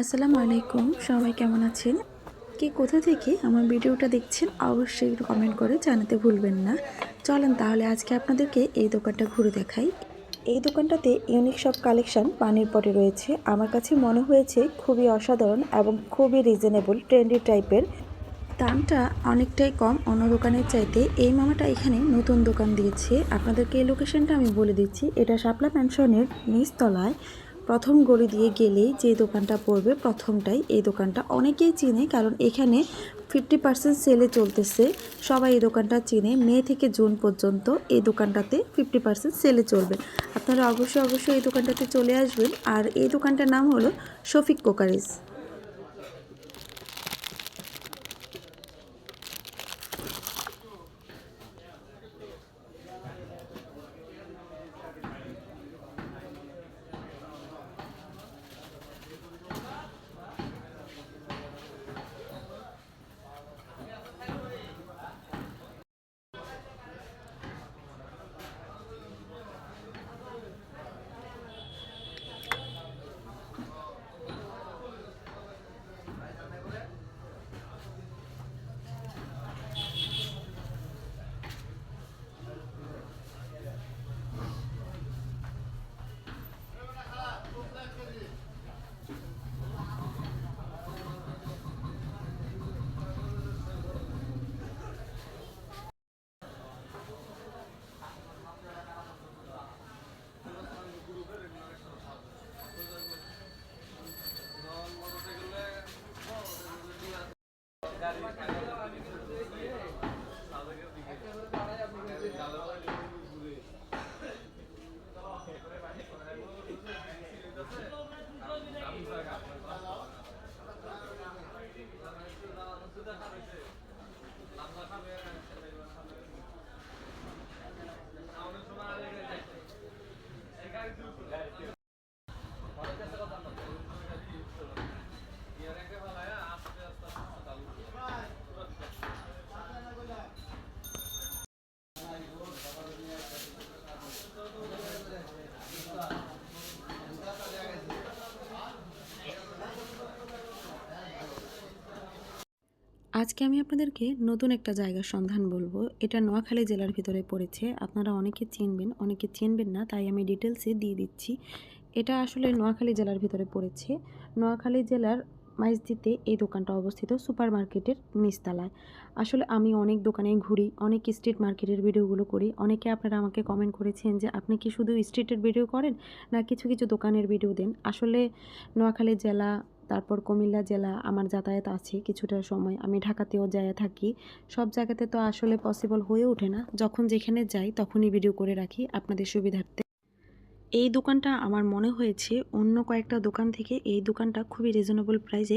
আসসালামু আলাইকুম। সবাই কেমন আছেন? কে কোথা থেকে আমার ভিডিওটা দেখছেন, অবশ্যই কমেন্ট করে জানাতে ভুলবেন না। চলেন তাহলে আজকে আপনাদেরকে এই দোকানটা ঘুরে দেখাই। এই দোকানটাতে ইউনিক সব কালেকশন পানির পটে রয়েছে। আমার কাছে মনে হয়েছে খুবই অসাধারণ এবং খুবই রিজনেবল ট্রেন্ডি টাইপের দামটা অনেকটাই কম, অন্য দোকানের চাইতে। এই মামাটা এখানে নতুন দোকান দিয়েছে। আপনাদেরকে এই লোকেশনটা আমি বলে দিচ্ছি। এটা শাপলা ম্যানশনের নিচতলায়। প্রথম গলি দিয়ে গেলেই যে দোকানটা পড়বে প্রথমটাই। এই দোকানটা অনেকেই চিনে কারণ এখানে ফিফটি পার্সেন্ট সেলে চলতেছে। সবাই এই দোকানটা চিনে। মে থেকে জুন পর্যন্ত এই দোকানটাতে ফিফটি পার্সেন্ট সেলে চলবে। আপনারা অবশ্যই অবশ্যই এই দোকানটাতে চলে আসবেন। আর এই দোকানটার নাম হলো শফিক কোকারিস। আজকে আমি আপনাদেরকে নতুন একটা জায়গার সন্ধান বলব। এটা নোয়াখালী জেলার ভিতরে পড়েছে। আপনারা অনেকে চিনবেন অনেকে চিনবেন না, তাই আমি ডিটেলসে দিয়ে দিচ্ছি। এটা আসলে নোয়াখালী জেলার ভিতরে পড়েছে। নোয়াখালী জেলার মাইজদিতে এই দোকানটা অবস্থিত সুপার মার্কেটের নিচতলায়। আসলে আমি অনেক দোকানে ঘুরি, অনেক স্ট্রিট মার্কেটের ভিডিওগুলো করি। অনেকে আপনারা আমাকে কমেন্ট করেছেন যে, আপনি কি শুধু স্ট্রিটের ভিডিও করেন না কিছু কিছু দোকানের ভিডিও দেন? আসলে নোয়াখালী জেলা তারপর কুমিল্লা জেলা আমার যাতায়াত আছে কিছুটা সময়। আমি ঢাকাতেও যায় থাকি। সব জায়গাতে তো আসলে পসিবল হয়ে ওঠে না। যখন যেখানে যাই তখনই ভিডিও করে রাখি আপনাদের সুবিধার্থে। এই দোকানটা আমার মনে হয়েছে অন্য কয়েকটা দোকান থেকে এই দোকানটা খুবই রিজনেবল প্রাইসে